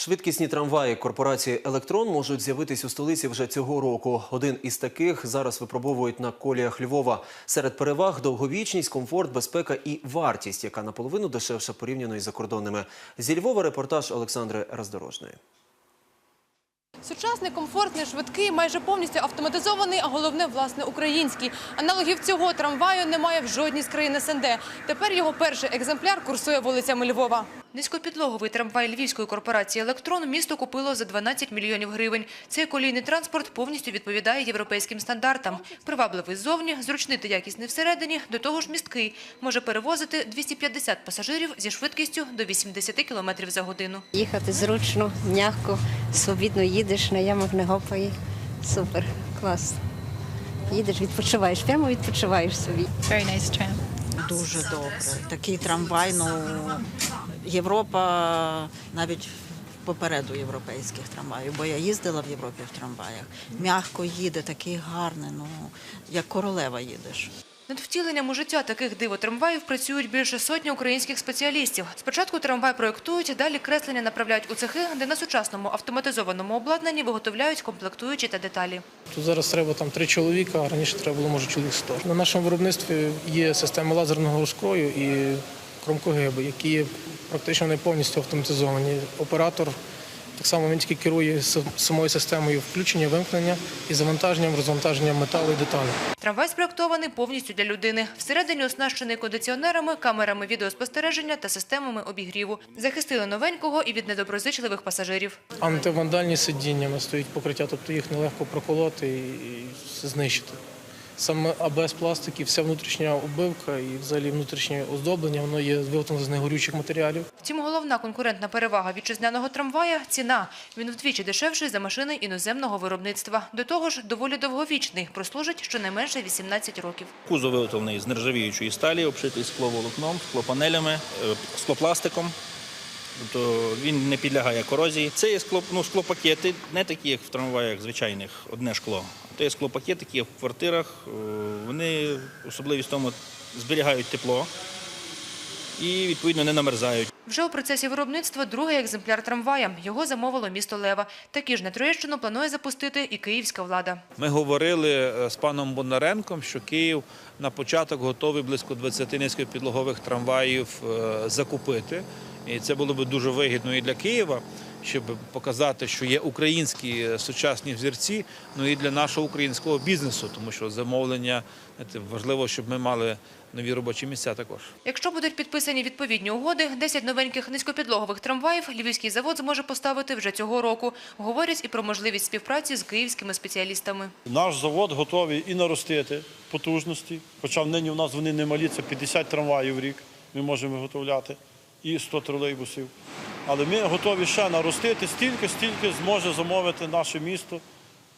Швидкісні трамваї корпорації Електрон можуть з'явитись у столиці вже цього року. Один із таких зараз випробовують на коліях Львова. Серед переваг довговічність, комфорт, безпека і вартість, яка наполовину дешевша порівняно із закордонними. Зі Львова репортаж Олександри Роздорожної. Сучасний, комфортний, швидкий, майже повністю автоматизований, а головне, власне, український. Аналогів цього трамваю немає в жодній з країн СНД. Тепер його перший екземпляр курсує вулицями Львова. Низькопідлоговий трамвай львівської корпорації «Електрон» місто купило за 12 мільйонів гривень. Цей колійний транспорт повністю відповідає європейським стандартам. Привабливий ззовні, зручний та якісний всередині, до того ж місткий. Може перевозити 250 пасажирів зі швидкістю до 80 км за годину. Їхати зручно, м'яко, свобідно їдеш, на ямах не гопає. Супер, клас. Їдеш, відпочиваєш, прямо відпочиваєш собі. Very nice tram. Дуже добре. Такий трамвай, ну Європа навіть попереду європейських трамваїв, бо я їздила в Європі в трамваях. Мягко їде, такий гарний, ну як королева їдеш. Над втіленням у життя таких диво-трамваїв працюють більше сотні українських спеціалістів. Спочатку трамвай проєктують, далі креслення направляють у цехи, де на сучасному автоматизованому обладнанні виготовляють комплектуючі та деталі. Тут зараз треба там три чоловіка, а раніше треба було може чоловік 100. На нашому виробництві є система лазерного розкрою і кромкогиби, які практично не повністю автоматизовані. Оператор так само він тільки керує самою системою включення, вимкнення і завантаженням, розвантаженням металу і деталей. Трамвай спроєктований повністю для людини. Всередині оснащений кондиціонерами, камерами відеоспостереження та системами обігріву. Захистили новенького і від недоброзичливих пасажирів. Антивандальні сидіння стоїть покриття, тобто їх нелегко проколоти і знищити. Саме АБС пластики, вся внутрішня оббивка і взагалі внутрішнє оздоблення, воно є виготовлено з негорючих матеріалів. Втім, головна конкурентна перевага вітчизняного трамвая – ціна. Він вдвічі дешевший за машини іноземного виробництва. До того ж, доволі довговічний, прослужить щонайменше 18 років. Кузов виготовлений з нержавіючої сталі, обшитий скловолокном, склопанелями, е, склопластиком. Тобто він не підлягає корозії. Це є скло, ну, склопакети, не такі, як в трамваях звичайних, одне шкло. Це є склопакети, які є в квартирах. Е, Вони особливість в тому зберігають тепло і відповідно не намерзають. Вже у процесі виробництва другий екземпляр трамвая. Його замовило місто Лева. Такі ж на Троєщину планує запустити і київська влада. Ми говорили е, з паном Бондаренком, що Київ на початок готовий близько 20 низькопідлогових трамваїв е, закупити. І це було б дуже вигідно і для Києва, щоб показати, що є українські е, сучасні взірці, ну і для нашого українського бізнесу, тому що замовлення важливо, щоб ми мали нові робочі місця також. Якщо будуть підписані відповідні угоди, 10 новеньких низькопідлогових трамваїв львівський завод зможе поставити вже цього року. Говорять і про можливість співпраці з київськими спеціалістами. Наш завод готовий і наростити потужності, хоча нині у нас вони не малі, це 50 трамваїв в рік ми можемо виготовляти і 100 тролейбусів. Але ми готові ще наростити стільки, стільки зможе замовити наше місто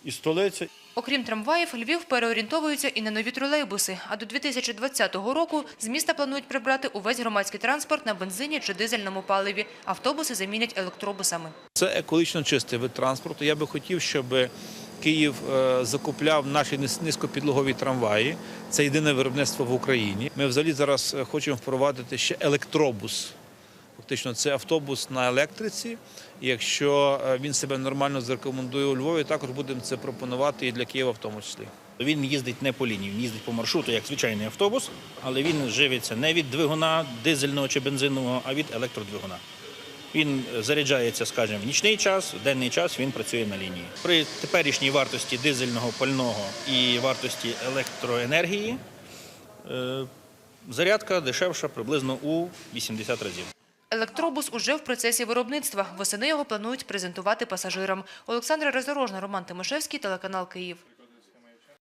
і столиця. Окрім трамваїв, Львів переорієнтовується і на нові тролейбуси. А до 2020 року з міста планують прибрати увесь громадський транспорт на бензині чи дизельному паливі. Автобуси замінять електробусами. Це екологічно чистий вид транспорту. Я би хотів, щоб Київ е, закупляв наші низ- низькопідлогові трамваї. Це єдине виробництво в Україні. Ми взагалі зараз е, хочемо впровадити ще електробус. Фактично, це автобус на електриці. Якщо е, він себе нормально зарекомендує у Львові, також будемо це пропонувати і для Києва в тому числі. Він їздить не по лінії, він їздить по маршруту, як звичайний автобус, але він живиться не від двигуна дизельного чи бензинового, а від електродвигуна. Він заряджається, скажімо, в нічний час, в денний час він працює на лінії. При теперішній вартості дизельного пального і вартості електроенергії е, зарядка дешевша приблизно у 80 разів. Електробус уже в процесі виробництва. Восени його планують презентувати пасажирам. Олександра Розорожна, Роман Тимошевський, телеканал Київ.